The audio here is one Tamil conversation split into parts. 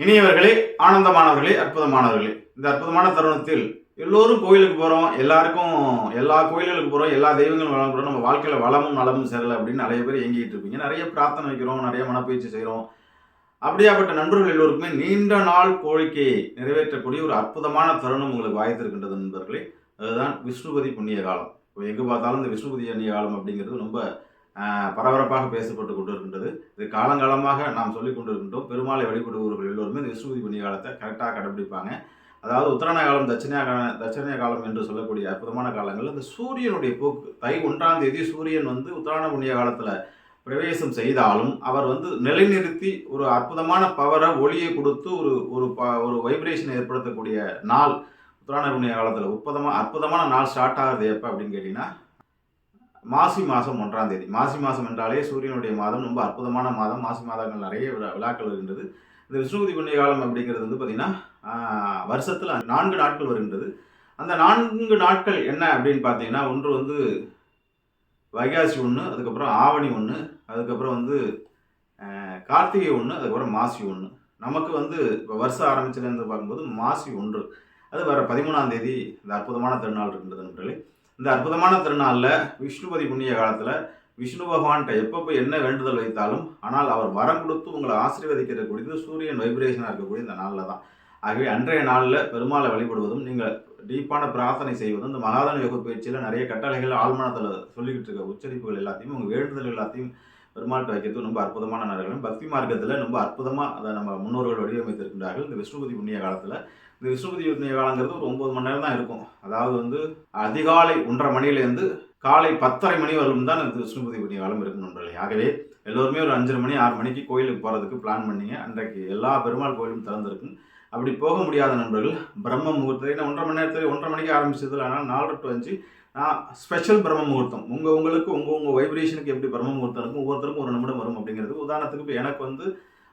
இனியவர்களே ஆனந்தமானவர்களே அற்புதமானவர்களே. இந்த அற்புதமான தருணத்தில் எல்லோரும் கோயிலுக்கு போகிறோம் எல்லாருக்கும் எல்லா கோயில்களுக்கு போகிறோம் எல்லா தெய்வங்களும் வளம் போகிறோம் நம்ம வாழ்க்கையில் வளமும் நலமும் சேரலை அப்படின்னு நிறைய பேர் இயங்கிட்டு இருப்பீங்க. நிறைய பிரார்த்தனை வைக்கிறோம் நிறைய மனப்பயிற்சி செய்கிறோம். அப்படியாப்பட்ட நண்பர்கள் எல்லோருக்குமே நீண்ட நாள் கோரிக்கையை நிறைவேற்றக்கூடிய ஒரு அற்புதமான தருணம் உங்களுக்கு வாய்த்திருக்கின்றது நண்பர்களே. அதுதான் விஷ்ணுபதி புண்ணிய காலம். இப்போ எங்கே பார்த்தாலும் இந்த விஷ்ணுபதி புண்ணிய காலம் அப்படிங்கிறது ரொம்ப பரபரப்பாக பேசப்பட்டு கொண்டு இருக்கின்றது காலங்காலமாக நாம் சொல்லிக் கொண்டிருக்கின்றோம். பெருமாளை வழிபடுபவர்கள் எல்லோருமே இந்த விஸ்வதி புண்ணிய காலத்தை கரெக்டாக கடைபிடிப்பாங்க அதாவது உத்தராயண காலம் தட்சிணா காலம் தட்சிண காலம் என்று சொல்லக்கூடிய அற்புதமான காலங்கள் இந்த சூரியனுடைய போக்கு தை ஒன்றாம் தேதி சூரியன் வந்து உத்தராயண புண்ணிய காலத்தில் பிரவேசம் செய்தாலும் அவர் வந்து நிலைநிறுத்தி ஒரு அற்புதமான பவரை ஒளியை கொடுத்து ஒரு ஒரு ப ஒரு வைப்ரேஷன் ஏற்படுத்தக்கூடிய நாள் உத்தராயண புண்ணிய காலத்தில். உற்பதமாக அற்புதமான நாள் ஸ்டார்ட் ஆகுது எப்போ அப்படின்னு கேட்டிங்கன்னா மாசி மாதம் ஒன்றாம் தேதி. மாசி மாதம் என்றாலே சூரியனுடைய மாதம். ரொம்ப அற்புதமான மாதம். மாசி மாதங்கள் நிறைய விழா- விழாக்கள் வருகின்றது இந்த விஷ்ணுபதி புண்ணிய காலம் அப்படிங்கிறது வந்து பார்த்திங்கன்னா வருஷத்தில் நான்கு நாட்கள் வருகின்றது. அந்த நான்கு நாட்கள் என்ன அப்படின்னு பார்த்தீங்கன்னா ஒன்று வந்து வைகாசி ஒன்று அதுக்கப்புறம் ஆவணி ஒன்று அதுக்கப்புறம் வந்து கார்த்திகை ஒன்று அதுக்கப்புறம் மாசி ஒன்று நமக்கு வந்து இப்போ வருஷம் ஆரம்பிச்சதுலேருந்து பார்க்கும்போது மாசி ஒன்று. அது வர பதிமூணாம் தேதி இந்த அற்புதமான திருநாள் இருக்கின்றது நண்பர்களே. இந்த அற்புதமான திருநாளில் விஷ்ணுபதி புண்ணிய காலத்தில் விஷ்ணு பகவான்கிட்ட எப்போ என்ன வேண்டுதல் வைத்தாலும் ஆனால் அவர் வரம் கொடுத்து உங்களை ஆசீர்வதிக்கக்கூடியது சூரியன் வைப்ரேஷனாக இருக்கக்கூடிய இந்த நாளில் தான். ஆகவே அன்றைய நாளில் பெருமாளை வழிபடுவதும் நீங்கள் டீப்பான பிரார்த்தனை செய்வதும் இந்த மகாதன யோக பயிற்சியில் நிறைய கட்டளைகள் ஆழ்மனத்தில் சொல்லிக்கிட்டு இருக்க உச்சரிப்புகள் எல்லாத்தையும் உங்கள் வேண்டுதல் எல்லாத்தையும் பெருமாள்கிட்ட வைக்கிறது ரொம்ப அற்புதமான நாடுகளும் பக்தி மார்க்கத்தில் ரொம்ப அற்புதமாக அதை நம்ம முன்னோர்கள் வடிவமைத்திருக்கின்றார்கள். இந்த விஷ்ணுபதி புண்ணிய காலத்தில். இந்த விஷ்ணுபதி புண்ணிய காலங்கிறது ஒரு ஒன்பது மணி நேரம் தான் இருக்கும். அதாவது வந்து அதிகாலை ஒன்றரை மணிலேருந்து காலை பத்தரை மணி வரலும் தான் இந்த விஷ்ணுபதி புண்ணிய காலம் இருக்கும் நண்பர்களே. ஆகவே எல்லோருமே ஒரு அஞ்சரை மணி ஆறு மணிக்கு கோயிலுக்கு போகிறதுக்கு பிளான் பண்ணிங்க. அன்றைக்கு எல்லா பெருமாள் கோயிலும் திறந்திருக்கும். அப்படி போக முடியாத நண்பர்கள் பிரம்ம முகூர்த்தம். ஏன்னா ஒன்றரை மணி நேரத்தில் ஒன்றரை மணிக்கு ஆரம்பிச்சதில் ஆனால் நாலு டு அஞ்சு நான் ஸ்பெஷல் பிரம்ம முகூர்த்தம். உங்கள் உங்களுக்கு உங்கள் உங்கள் வைப்ரேஷனுக்கு எப்படி பிரம்ம முகூர்த்தம் இருக்கும்? ஒவ்வொருத்தருக்கும் ஒரு நிமிடம் வரும் அப்படிங்கிறது. உதாரணத்துக்கு இப்போ எனக்கு வந்து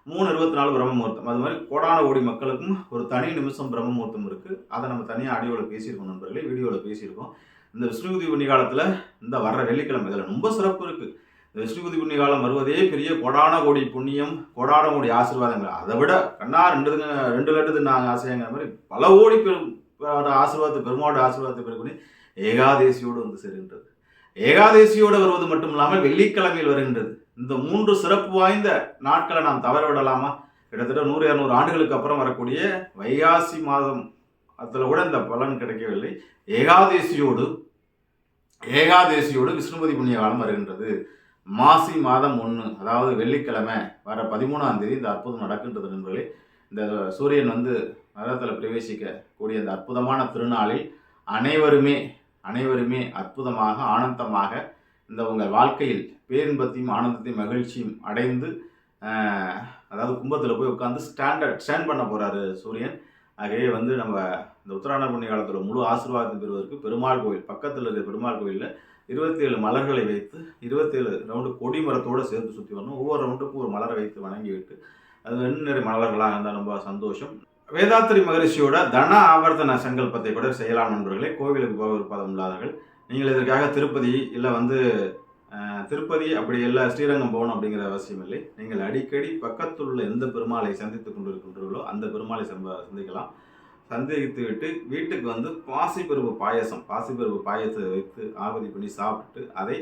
மூணு இருபத்தி நாலு பிரம்ம முகூர்த்தம். அது மாதிரி கோடான ஓடி மக்களுக்கும் ஒரு தனி நிமிஷம் பிரம்ம முகூர்த்தம் இருக்குது அதை நம்ம தனியாக ஆடியோவில் பேசியிருக்கோம் நண்பர்களே வீடியோவில் பேசியிருக்கோம். இந்த விஷ்ணுபதி புண்ணிய காலத்தில் இந்த வர்ற வெள்ளிக்கிழமை இதில் ரொம்ப சிறப்பு இருக்குது விஷ்ணுபதி புண்ணிய காலம் வருவதே பெரிய கொடான கோடி புண்ணியம் கொடான கோடி ஆசீர்வாதங்கள். அதை விட கண்ணா ரெண்டு ரெண்டு லட்டு நாங்கள் ஆசைங்கிற மாதிரி பல கோடி பெரும் ஆசீர்வாதத்தை பெருமாவோட ஆசீர்வாதத்தை பெருக்குனி ஏகாதேசியோடு வந்து சேர்கின்றது. ஏகாதேசியோடு வருவது மட்டும் இல்லாமல் வெள்ளிக்கிழமையில் வருகின்றது. இந்த மூன்று சிறப்பு வாய்ந்த நாட்களை நாம் தவற விடலாமா? கிட்டத்தட்ட நூறு இரநூறு ஆண்டுகளுக்கு அப்புறம் வரக்கூடிய வைகாசி மாதம் அதில் கூட இந்த பலன் கிடைக்கவில்லை. ஏகாதேசியோடு ஏகாதேசியோடு விஷ்ணுபதி புண்ணிய காலம் வருகின்றது. மாசி மாதம் ஒன்று அதாவது வெள்ளிக்கிழமை வர பதிமூணாம் தேதி இந்த அற்புதம் நடக்கின்றது நண்பர்களே. இந்த சூரியன் வந்து நகரத்தில் பிரவேசிக்க கூடிய இந்த அற்புதமான திருநாளில் அனைவருமே அனைவருமே அற்புதமாக ஆனந்தமாக இந்த உங்கள் வாழ்க்கையில் பேரின்பத்தையும் ஆனந்தத்தையும் மகிழ்ச்சியும் அடைந்து அதாவது கும்பத்தில் போய் உட்காந்து ஸ்டாண்டர்ட் ஸ்டாண்ட் பண்ண போகிறாரு சூரியன். ஆகவே வந்து நம்ம இந்த உத்தராயண புண்ணிய காலத்தில் முழு ஆசீர்வாதம் பெறுவதற்கு பெருமாள் கோயில் பக்கத்தில் இருக்கிற பெருமாள் கோயிலில் இருபத்தேழு மலர்களை வைத்து இருபத்தேழு ரவுண்டு கொடி மரத்தோடு சேர்த்து சுற்றி வரணும். ஒவ்வொரு ரவுண்டுக்கும் ஒரு மலரை வைத்து வணங்கி விட்டு அது வெண்ணிற மலர்களாக இருந்தால் ரொம்ப சந்தோஷம். வேதாத்திரி மகரிஷியோட தன ஆவர்த்தன சங்கல்பத்தை கூட செய்யலாம் நண்பர்களே. கோவிலுக்கு போக விருப்பம் இல்லாதவர்கள் நீங்கள் இதற்காக திருப்பதி இல்லை வந்து திருப்பதி அப்படி இல்லை ஸ்ரீரங்கம் போகணும் அப்படிங்கிற அவசியம் இல்லை. நீங்கள் அடிக்கடி பக்கத்தில் உள்ள எந்த பெருமாளை சந்தித்து கொண்டிருக்கின்றீர்களோ அந்த பெருமாளை சம்ப சந்திக்கலாம். சந்தேகித்து விட்டு வீட்டுக்கு வந்து பாசிப்பருப்பு பாயசம் பாசிப்பருப்பு பாயசத்தை வைத்து ஆகுதி பண்ணி சாப்பிட்டு அதை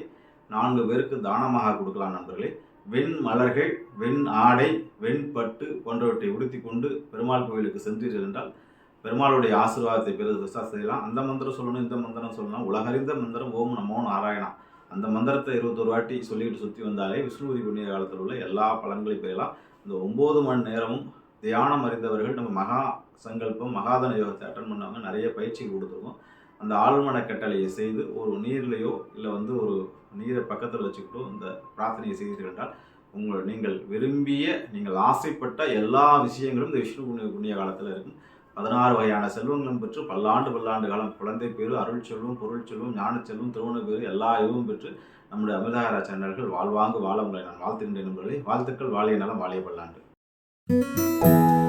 நான்கு பேருக்கு தானமாக கொடுக்கலாம் நண்பர்களே. வெண் மலர்கள் வெண் ஆடை வெண்பட்டு போன்றவற்றை உடுத்தி கொண்டு பெருமாள் கோவிலுக்கு சென்றீர்கள் என்றால் பெருமாளுடைய ஆசீர்வாதத்தை பெறுவது செய்யலாம். அந்த மந்திரம் சொல்லணும் இந்த மந்திரம் சொல்லணும். உலகறிந்த மந்திரம் ஓம் நமோ நாராயணா. அந்த மந்திரத்தை இருபத்தொரு வாட்டி சொல்லிக்கிட்டு சுற்றி வந்தாலே விஷ்ணுபதி புண்ணிய காலத்தில் உள்ள எல்லா பலன்களையும் பெறலாம். இந்த ஒம்பது மணி நேரமும் தியானம் அறிந்தவர்கள் நம்ம மகா சங்கல்பம் மகாதன யோகத்தை அட்டன் பண்ணவங்க நிறைய பயிற்சிகள் கொடுத்துருக்கோம். அந்த ஆழ்மன கட்டளையை செய்து ஒரு நீர்லையோ இல்லை வந்து ஒரு நீரை பக்கத்தில் வச்சுக்கிட்டோ இந்த பிரார்த்தனையை செய்தீர்கள் என்றால் உங்கள் நீங்கள் விரும்பிய நீங்கள் ஆசைப்பட்ட எல்லா விஷயங்களும் இந்த விஷ்ணு புண்ணிய புண்ணிய காலத்தில் இருக்கும். பதினாறு வகையான செல்வங்களும் பெற்று பல்லாண்டு பல்லாண்டு காலம் குழந்தை பேரு அருள் செல்வம் பொருள் செல்வம் ஞான செல்வம் திருவண்ண பேரு எல்லா இதுவும் பெற்று நம்முடைய அமிர்தகார அண்ணர்கள் வாழ்வாங்கு வாழ உங்களை நான் வாழ்த்துகின்றேன் நண்பர்களே வாழ்த்துக்கள் வாழிய நலம் வாழிய பல்லாண்டு. Música